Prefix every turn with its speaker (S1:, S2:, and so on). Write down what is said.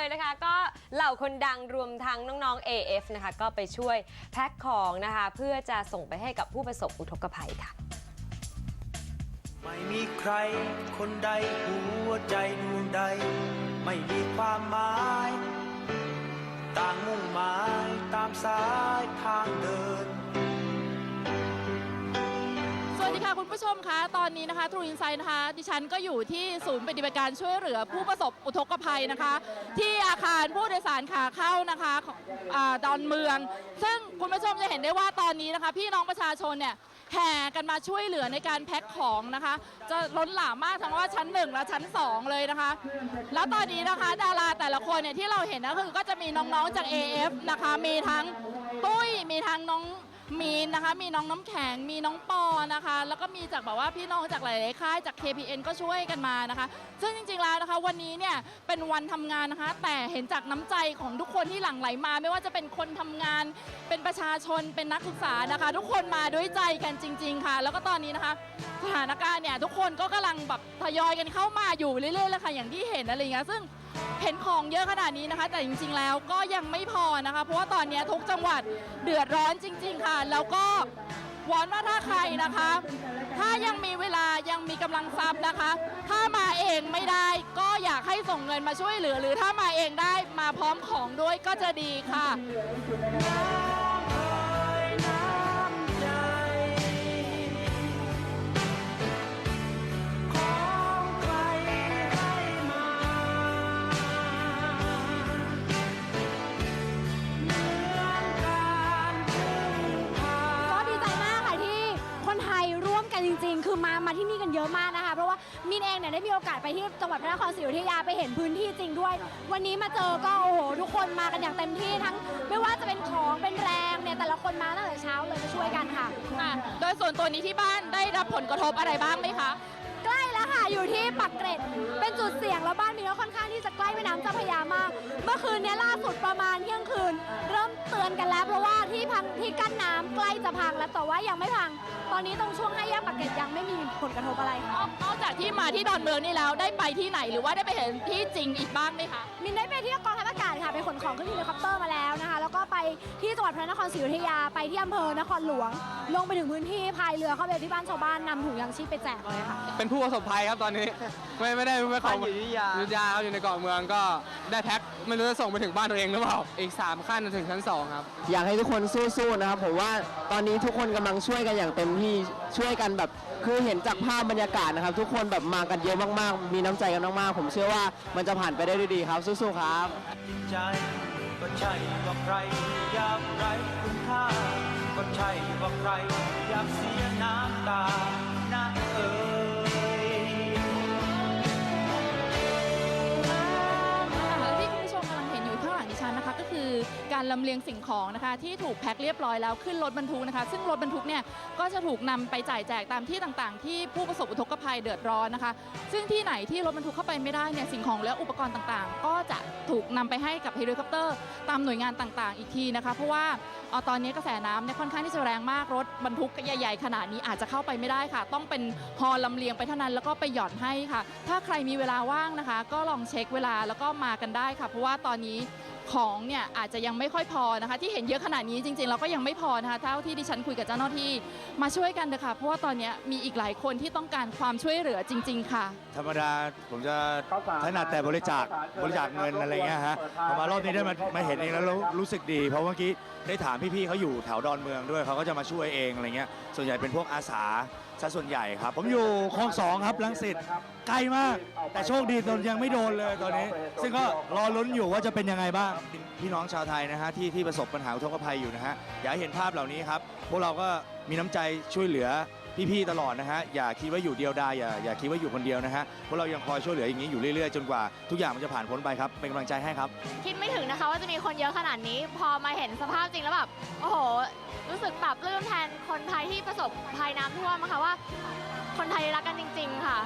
S1: เลยนะคะ ก็เหล่าคนดังรวมทั้งน้องๆ AF นะคะ ก็ไปช่วยแพ็คของนะคะ เพื่อจะส่งไปให้กับผู้ประสบอุทกภัยค่ะ
S2: ไม่มีใครคนใดหัวใจดวงใด ไม่มีความหมาย ต่างมุ่งหมายตามสายทางเดิน
S3: วัสดีค่ะคุณผู้ชมคะตอนนี้นะคะทรูอินไซด์นะคะดิฉันก็อยู่ที่ศูนย์ปฏิบัติการช่วยเหลือผู้ประสบอุทกภัยนะคะ ที่อาคารผู้โดยสารขาเข้านะคะของอาดอนเมือง ซึ่งคุณผู้ชมจะเห็นได้ว่าตอนนี้นะคะ พี่น้องประชาชนเนี่ยแห่กันมาช่วยเหลือในการแพ็คของนะคะ จะล้นหลามมากทั้งว่าชั้น1และชั้น2เลยนะคะ แล้วตอนนี้นะคะดาราแต่ละคนเนี่ยที่เราเห็นนะคือก็จะมีน้องๆจาก AF นะคะมีทั้งตุ้ยมีทั้งน้อง มีนนะคะ มีน้องน้ำแข็ง มีน้องปอนะคะ แล้วก็มีจากแบบว่าพี่น้องจากหลายๆค่ายจาก KPN ก็ช่วยกันมานะคะ ซึ่งจริงๆแล้วนะคะ วันนี้เนี่ยเป็นวันทำงานนะคะ แต่เห็นจากน้ำใจของทุกคนที่หลั่งไหลมา ไม่ว่าจะเป็นคนทำงาน เป็นประชาชนเป็นนักศึกษานะคะ ทุกคนมาด้วยใจกันจริง ๆ ค่ะ แล้วก็ตอนนี้นะคะ สถานการณ์เนี่ยทุกคนก็กำลังแบบทยอยกันเข้ามาอยู่เรื่อยๆเลยค่ะอย่างที่เห็นอะไรอย่างเงี้ยซึ่ง เห็นของเยอะขนาดนี้นะคะ แต่จริงๆแล้วก็ยังไม่พอนะคะ เพราะว่าตอนนี้ทุกจังหวัดเดือดร้อนจริง ๆ ค่ะ แล้วก็วอนว่าถ้าใครนะคะ ถ้ายังมีเวลายังมีกำลังทรัพย์นะคะ ถ้ามาเองไม่ได้ก็อยากให้ส่งเงินมาช่วยเหลือ หรือถ้ามาเองได้มาพร้อมของด้วยก็จะดีค่ะ
S4: ยอะมากนะคะ เพราะว่ามินเองเนี่ยได้มีโอกาสไปที่จังหวัดพระนครศรีอยุธยาไปเห็นพื้นที่จริงด้วย วันนี้มาเจอก็โอ้โหทุกคนมากันอย่างเต็มที่ทั้ง ไม่ว่าจะเป็นของเป็นแรงเนี่ยแต่ละคนมาตั้งแต่เช้าเลยมาช่วยกันค่ะ
S3: ค่ะโดยส่วนตัวนี้ที่บ้านได้รับผลกระทบอะไรบ้างไหมคะ
S4: ใกล้แล้วค่ะอยู่ที่ปักเกร็ด เป็นจุดเสี่ยงแล้วบ้านมีก็ค่อนข้างที่จะใกล้แม่น้ำเจ้าพระยามาก เมื่อคืนเนี้ล่าสุดประมาณเที่ยงคืน เริ่มเตือนกันแล้วเพราะว่าที่พังที่กั้นน้ำใกล้จะพังแล้วแต่ว่ายังไม่พัง ตอนนี้ตรงช่วงให้แยกปักเกร็ดยังไม่มีผลกระทบอะไรค่ะ
S3: นอกจากที่มาที่ดอนเมืองนี่แล้วได้ไปที่ไหนหรือว่าได้ไปเห็นที่จริงอีกบ้างไหมคะ
S4: มินได้ไปที่กองทัพอากาศค่ะไป ขนของขึ้นเฮลิคอปเตอร์มาแล้วนะคะ แล้วก็ไปที่จังหวัดพระนครศรีอยุธยาไปที่อำเภอนครหลวง ลงไปถึงพื้นที่พายเรือเข้าไปที่บ้านชาวบ้านนำถุงยางชีพไปแจกเลยค่ะ
S5: เป็นผู้ประสบภัยครับตอนนี้ ไม่ไม่ได้ไม่ของ
S2: บ้านอยู่อยุธยา
S5: อยุธยาครับอยู่ในเกาะเมืองก็ได้แพ็คไม่รู้จะส่งไปถึงบ้านตัวเองหรือเปล่าอีก 3 ขั้นจะถึงชั้น2ครับ
S6: อยากให้ทุกคนสู้ๆนะครับผมว่าตอนนี้ทุกคนกำลังช่วยกันอย่างเต็มที่ช่วยกันแบบ คือเห็นจากภาพบรรยากาศนะครับ ทุกคนแบบมากันเยอะมากๆ มีน้ำใจกันมากๆ ผมเชื่อว่ามันจะผ่านไปได้ด้วยดีครับสู้ๆครับ
S2: จิตใจก็ใช่ว่าใครอยากไรคุณค่า ก็ใช่ว่าใครอยากเสียน้ำตา
S3: การลำเลียงสิ่งของนะคะที่ถูกแพ็คเรียบร้อยแล้วขึ้นรถบรรทุกนะคะ ซึ่งรถบรรทุกเนี่ยก็จะถูกนำไปจ่ายแจกตามที่ต่างๆ ที่ผู้ประสบอุทกภัยเดือดร้อนนะคะ ซึ่งที่ไหนที่รถบรรทุกเข้าไปไม่ได้เนี่ยสิ่งของและอุปกรณ์ต่างๆ ก็จะถูกนำไปให้กับเฮลิคอปเตอร์ ตามหน่วยงานต่างๆ อีกทีนะคะเพราะว่าเอ่อตอนนี้กระแสน้ำเนี่ยค่อนข้างที่จะแรงมากรถบรรทุกใหญ่ๆ ขนาดนี้อาจจะเข้าไปไม่ได้ค่ะ ต้องเป็นฮอลำเลียงไปเท่านั้นแล้วก็ไปหย่อนให้ค่ะ ถ้าใครมีเวลาว่างนะคะ ก็ลองเช็คเวลาแล้วก็มากันได้ค่ะ เพราะว่าตอนนี้ ของเนี่ยอาจจะยังไม่ค่อยพอนะคะ ที่เห็นเยอะขนาดนี้จริงๆเราก็ยังไม่พอนะคะเท่าที่ดิฉันคุยกับเจ้าหน้าที่มาช่วยกันเถอะค่ะเพราะว่าตอนนี้มีอีกหลายคนที่ต้องการความช่วยเหลือจริง ๆ ค่ะ
S7: ธรรมดาผมจะถนัดแต่บริจาคบริจาคเงินอะไรเงี้ยฮะพอมารอบนี้ได้มามาเห็นเองแล้วรู้รู้สึกดี เพราะเมื่อกี้ได้ถามพี่ๆเขาอยู่แถวดอนเมืองด้วยเขาก็จะมาช่วยเองอะไรเงี้ยส่วนใหญ่เป็นพวกอาสา ซะส่วนใหญ่ครับ ผมอยู่คลองสองครับลังสิตใกล้มาก แต่โชคดีตอนยังไม่โดนเลยตอนนี้ ซึ่งก็รอลุ้นอยู่ว่าจะเป็นยังไงบ้าง พี่น้องชาวไทยนะฮะที่ที่ประสบปัญหาอุทกภัยอยู่นะฮะ อยากให้เห็นภาพเหล่านี้ครับ พวกเราก็มีน้ำใจช่วยเหลือ พี่ๆตลอดนะฮะอย่าคิดว่าอยู่เดียวดายอย่าอย่าคิดว่าอยู่คนเดียวนะฮะพวกเรายังคอยช่วยเหลืออย่างนี้อยู่เรื่อยๆ จนกว่าทุกอย่างมันจะผ่านพ้นไปครับเป็นกำลังใจให้ครับ
S8: คิดไม่ถึงนะคะว่าจะมีคนเยอะขนาดนี้ พอมาเห็นสภาพจริงแล้วแบบโอ้โห รู้สึกปรับปลื้มแทนคนไทยที่ประสบภัยน้ำท่วมนะคะว่า คนไทยรักกันจริง ๆ ค่ะ